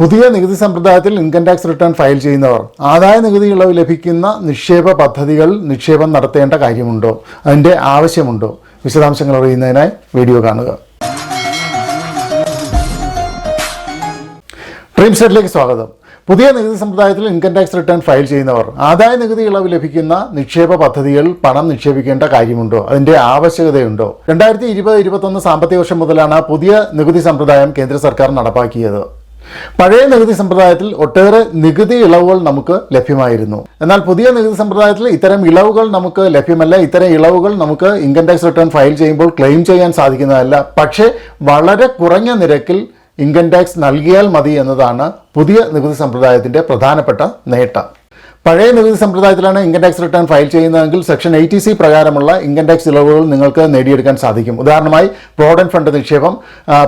പുതിയ നികുതി സമ്പ്രദായത്തിൽ ഇൻകം ടാക്സ് റിട്ടേൺ ഫയൽ ചെയ്യുന്നവർ ആദായ നികുതി ഇളവ് ലഭിക്കുന്ന നിക്ഷേപ പദ്ധതികൾ നിക്ഷേപം നടത്തേണ്ട കാര്യമുണ്ടോ? അതിന്റെ ആവശ്യമുണ്ടോ? വിശദാംശങ്ങൾ അറിയുന്നതിനായി വീഡിയോ കാണുക. ഡ്രീം സെറ്റിലേക്ക് സ്വാഗതം. പുതിയ നികുതി സമ്പ്രദായത്തിൽ ഇൻകം ടാക്സ് റിട്ടേൺ ഫയൽ ചെയ്യുന്നവർ ആദായ നികുതി ഇളവ് ലഭിക്കുന്ന നിക്ഷേപ പദ്ധതികൾ പണം നിക്ഷേപിക്കേണ്ട കാര്യമുണ്ടോ? അതിന്റെ ആവശ്യകതയുണ്ടോ? രണ്ടായിരത്തി ഇരുപത് ഇരുപത്തൊന്ന് സാമ്പത്തിക വർഷം മുതലാണ് പുതിയ നികുതി സമ്പ്രദായം കേന്ദ്ര സർക്കാർ നടപ്പാക്കിയത്. പഴയ നികുതി സമ്പ്രദായത്തിൽ ഒട്ടേറെ നികുതി ഇളവുകൾ നമുക്ക് ലഭ്യമായിരുന്നു. എന്നാൽ പുതിയ നികുതി സമ്പ്രദായത്തിൽ ഇത്തരം ഇളവുകൾ നമുക്ക് ലഭ്യമല്ല. ഇത്തരം ഇളവുകൾ നമുക്ക് ഇൻകം ടാക്സ് റിട്ടേൺ ഫയൽ ചെയ്യുമ്പോൾ ക്ലെയിം ചെയ്യാൻ സാധിക്കുന്നതല്ല. പക്ഷേ വളരെ കുറഞ്ഞ നിരക്കിൽ ഇൻകം ടാക്സ് നൽകിയാൽ മതി എന്നതാണ് പുതിയ നികുതി സമ്പ്രദായത്തിന്റെ പ്രധാനപ്പെട്ട നേട്ടം. പഴയ നികുതി സമ്പ്രദായത്തിലാണ് ഇൻകം ടാക്സ് റിട്ടേൺ ഫയൽ ചെയ്യുന്നതെങ്കിൽ സെക്ഷൻ എയ്റ്റി സി പ്രകാരമുള്ള ഇൻകം ടാക്സ് ഇളവുകൾ നിങ്ങൾക്ക് നേടിയെടുക്കാൻ സാധിക്കും. ഉദാഹരണമായി പ്രോവിഡന്റ് ഫണ്ട് നിക്ഷേപം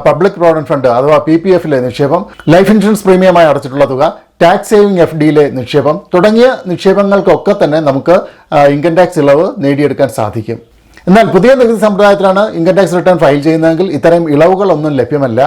പബ്ലിക് പ്രോവിഡന്റ് ഫണ്ട് അഥവാ പി പി എഫിലെ നിക്ഷേപം ലൈഫ് ഇൻഷുറൻസ് പ്രീമിയമായി അടച്ചിട്ടുള്ള തുക ടാക്സ് സേവിംഗ് എഫ് ഡിയിലെ നിക്ഷേപം തുടങ്ങിയ നിക്ഷേപങ്ങൾക്കൊക്കെ തന്നെ നമുക്ക് ഇൻകം ടാക്സ് ഇളവ് നേടിയെടുക്കാൻ സാധിക്കും. എന്നാൽ പുതിയ നികുതി സമ്പ്രദായത്തിലാണ് ഇൻകം ടാക്സ് റിട്ടേൺ ഫയൽ ചെയ്യുന്നതെങ്കിൽ ഇത്തരം ഇളവുകളൊന്നും ലഭ്യമല്ല.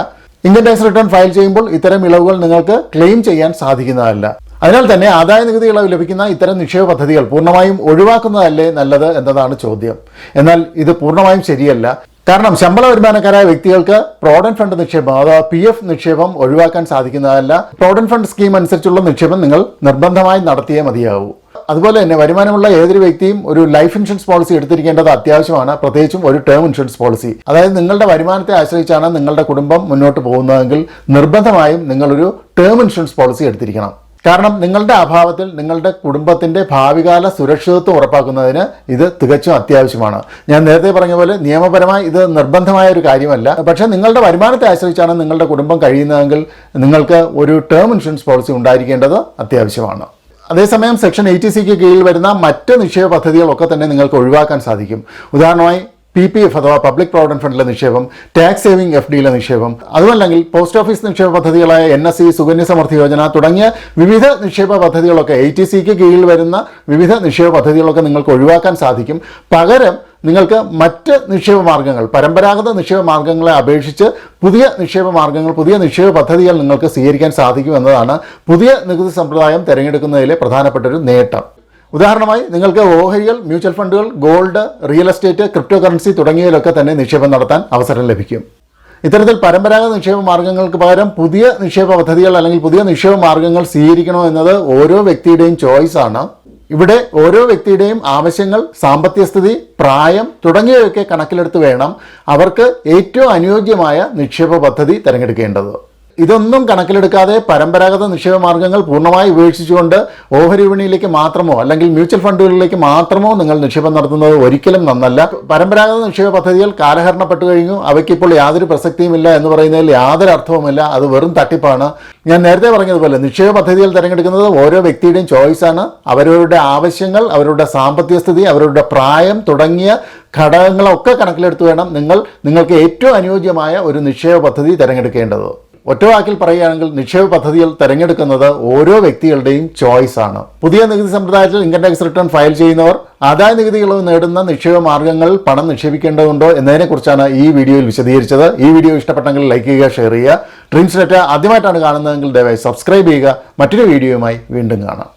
ഇൻകം ടാക്സ് റിട്ടേൺ ഫയൽ ചെയ്യുമ്പോൾ ഇത്തരം ഇളവുകൾ നിങ്ങൾക്ക് ക്ലെയിം ചെയ്യാൻ സാധിക്കുന്നതല്ല. അതിനാൽ തന്നെ ആദായ നികുതി ഇളവ് ലഭിക്കുന്ന ഇത്തരം നിക്ഷേപ പദ്ധതികൾ പൂർണമായും ഒഴിവാക്കുന്നതല്ലേ നല്ലത് എന്നതാണ് ചോദ്യം. എന്നാൽ ഇത് പൂർണമായും ശരിയല്ല. കാരണം ശമ്പള വരുമാനക്കാരായ വ്യക്തികൾക്ക് പ്രോവിഡന്റ് ഫണ്ട് നിക്ഷേപം അഥവാ പി എഫ് നിക്ഷേപം ഒഴിവാക്കാൻ സാധിക്കുന്നതല്ല. പ്രോവിഡന്റ് ഫണ്ട് സ്കീം അനുസരിച്ചുള്ള നിക്ഷേപം നിങ്ങൾ നിർബന്ധമായി നടത്തിയേ മതിയാവൂ. അതുപോലെ തന്നെ വരുമാനമുള്ള ഏതൊരു വ്യക്തിയും ഒരു ലൈഫ് ഇൻഷുറൻസ് പോളിസി എടുത്തിരിക്കേണ്ടത് അത്യാവശ്യമാണ്. പ്രത്യേകിച്ചും ഒരു ടേം ഇൻഷുറൻസ് പോളിസി. അതായത് നിങ്ങളുടെ വരുമാനത്തെ ആശ്രയിച്ചാണ് നിങ്ങളുടെ കുടുംബം മുന്നോട്ട് പോകുന്നതെങ്കിൽ നിർബന്ധമായും നിങ്ങളൊരു ടേം ഇൻഷുറൻസ് പോളിസി എടുത്തിരിക്കണം. കാരണം നിങ്ങളുടെ അഭാവത്തിൽ നിങ്ങളുടെ കുടുംബത്തിന്റെ ഭാവികാല സുരക്ഷിതത്വം ഉറപ്പാക്കുന്നതിന് ഇത് തികച്ചും അത്യാവശ്യമാണ്. ഞാൻ നേരത്തെ പറഞ്ഞ പോലെ നിയമപരമായി ഇത് നിർബന്ധമായ ഒരു കാര്യമല്ല. പക്ഷേ നിങ്ങളുടെ വരുമാനത്തെ ആശ്രയിച്ചാണ് നിങ്ങളുടെ കുടുംബം കഴിയുന്നതെങ്കിൽ നിങ്ങൾക്ക് ഒരു ടേം ഇൻഷുറൻസ് പോളിസി ഉണ്ടായിരിക്കേണ്ടത് അത്യാവശ്യമാണ്. അതേസമയം സെക്ഷൻ എയ്റ്റി സിക്ക് കീഴിൽ വരുന്ന മറ്റ് നിക്ഷേപ പദ്ധതികളൊക്കെ തന്നെ നിങ്ങൾക്ക് ഒഴിവാക്കാൻ സാധിക്കും. ഉദാഹരണമായി പി പി എഫ് അഥവാ പബ്ലിക് പ്രോവിഡന്റ് ഫണ്ടിലെ നിക്ഷേപം ടാക്സ് സേവിംഗ് എഫ് ഡിയിലെ നിക്ഷേപം അതുമല്ലെങ്കിൽ പോസ്റ്റ് ഓഫീസ് നിക്ഷേപ പദ്ധതികളായ N S C Sukanya Samriddhi Yojana തുടങ്ങിയ വിവിധ നിക്ഷേപ പദ്ധതികളൊക്കെ എ ടി സിക്ക് കീഴിൽ വരുന്ന വിവിധ നിക്ഷേപ പദ്ധതികളൊക്കെ നിങ്ങൾക്ക് ഒഴിവാക്കാൻ സാധിക്കും. പകരം നിങ്ങൾക്ക് മറ്റ് നിക്ഷേപ മാർഗങ്ങൾ പരമ്പരാഗത നിക്ഷേപ മാർഗങ്ങളെ അപേക്ഷിച്ച് പുതിയ നിക്ഷേപ മാർഗങ്ങൾ പുതിയ നിക്ഷേപ പദ്ധതികൾ നിങ്ങൾക്ക് സ്വീകരിക്കാൻ സാധിക്കും എന്നതാണ് പുതിയ നികുതി സമ്പ്രദായം തിരഞ്ഞെടുക്കുന്നതിലെ പ്രധാനപ്പെട്ട ഒരു നേട്ടം. ഉദാഹരണമായി നിങ്ങൾക്ക് ഓഹരികൾ മ്യൂച്വൽ ഫണ്ടുകൾ gold real estate crypto currency തുടങ്ങിയതിലൊക്കെ തന്നെ നിക്ഷേപം നടത്താൻ അവസരം ലഭിക്കും. ഇത്തരത്തിൽ പരമ്പരാഗത നിക്ഷേപ മാർഗങ്ങൾക്ക് പകരം പുതിയ നിക്ഷേപ പദ്ധതികൾ അല്ലെങ്കിൽ പുതിയ നിക്ഷേപ മാർഗങ്ങൾ സ്വീകരിക്കണോ എന്നത് ഓരോ വ്യക്തിയുടെയും ചോയ്സ് ആണ്. ഇവിടെ ഓരോ വ്യക്തിയുടെയും ആവശ്യങ്ങൾ സാമ്പത്തിക സ്ഥിതി പ്രായം തുടങ്ങിയവയൊക്കെ കണക്കിലെടുത്ത് വേണം അവർക്ക് ഏറ്റവും അനുയോജ്യമായ നിക്ഷേപ പദ്ധതി തിരഞ്ഞെടുക്കേണ്ടത്. ഇതൊന്നും കണക്കിലെടുക്കാതെ പരമ്പരാഗത നിക്ഷേപ മാർഗങ്ങൾ പൂർണമായി ഉപേക്ഷിച്ചുകൊണ്ട് ഓഹരി വിപണിയിലേക്ക് മാത്രമോ അല്ലെങ്കിൽ മ്യൂച്വൽ ഫണ്ടുകളിലേക്ക് മാത്രമോ നിങ്ങൾ നിക്ഷേപം നടത്തുന്നത് ഒരിക്കലും നന്നല്ല. പരമ്പരാഗത നിക്ഷേപ പദ്ധതികൾ കാലഹരണപ്പെട്ടു കഴിഞ്ഞു. അവയ്ക്കിപ്പോൾ യാതൊരു പ്രസക്തിയുമില്ല എന്ന് പറയുന്നതിൽ യാതൊരു അർത്ഥവുമില്ല. അത് വെറും തട്ടിപ്പാണ്. ഞാൻ നേരത്തെ പറഞ്ഞതുപോലെ നിക്ഷേപ പദ്ധതികൾ തിരഞ്ഞെടുക്കുന്നത് ഓരോ വ്യക്തിയുടെയും ചോയ്സാണ് അവരവരുടെ ആവശ്യങ്ങൾ അവരുടെ സാമ്പത്തിക സ്ഥിതി അവരുടെ പ്രായം തുടങ്ങിയ ഘടകങ്ങളൊക്കെ കണക്കിലെടുത്ത് വേണം നിങ്ങൾ നിങ്ങൾക്ക് ഏറ്റവും അനുയോജ്യമായ ഒരു നിക്ഷേപ പദ്ധതി തിരഞ്ഞെടുക്കേണ്ടത്. ഒറ്റ വാക്കിൽ പറയുകയാണെങ്കിൽ നിക്ഷേപ പദ്ധതികൾ തിരഞ്ഞെടുക്കുന്നത് ഓരോ വ്യക്തികളുടെയും ചോയ്സ് ആണ്. പുതിയ നികുതി സമ്പ്രദായത്തിൽ ഇൻകം ടാക്സ് റിട്ടേൺ ഫയൽ ചെയ്യുന്നവർ ആദായ നികുതി ഇളവ് നേടുന്ന നിക്ഷേപ മാർഗങ്ങളിൽ പണം നിക്ഷേപിക്കേണ്ടതുണ്ടോ എന്നതിനെക്കുറിച്ചാണ് ഈ വീഡിയോയിൽ വിശദീകരിച്ചത്. ഈ വീഡിയോ ഇഷ്ടപ്പെട്ടെങ്കിൽ ലൈക്ക് ചെയ്യുക ഷെയർ ചെയ്യുക. ഡ്രീംസ് ഡേറ്റ ആദ്യമായിട്ടാണ് കാണുന്നതെങ്കിൽ ദയവായി സബ്സ്ക്രൈബ് ചെയ്യുക. മറ്റൊരു വീഡിയോയുമായി വീണ്ടും കാണാം.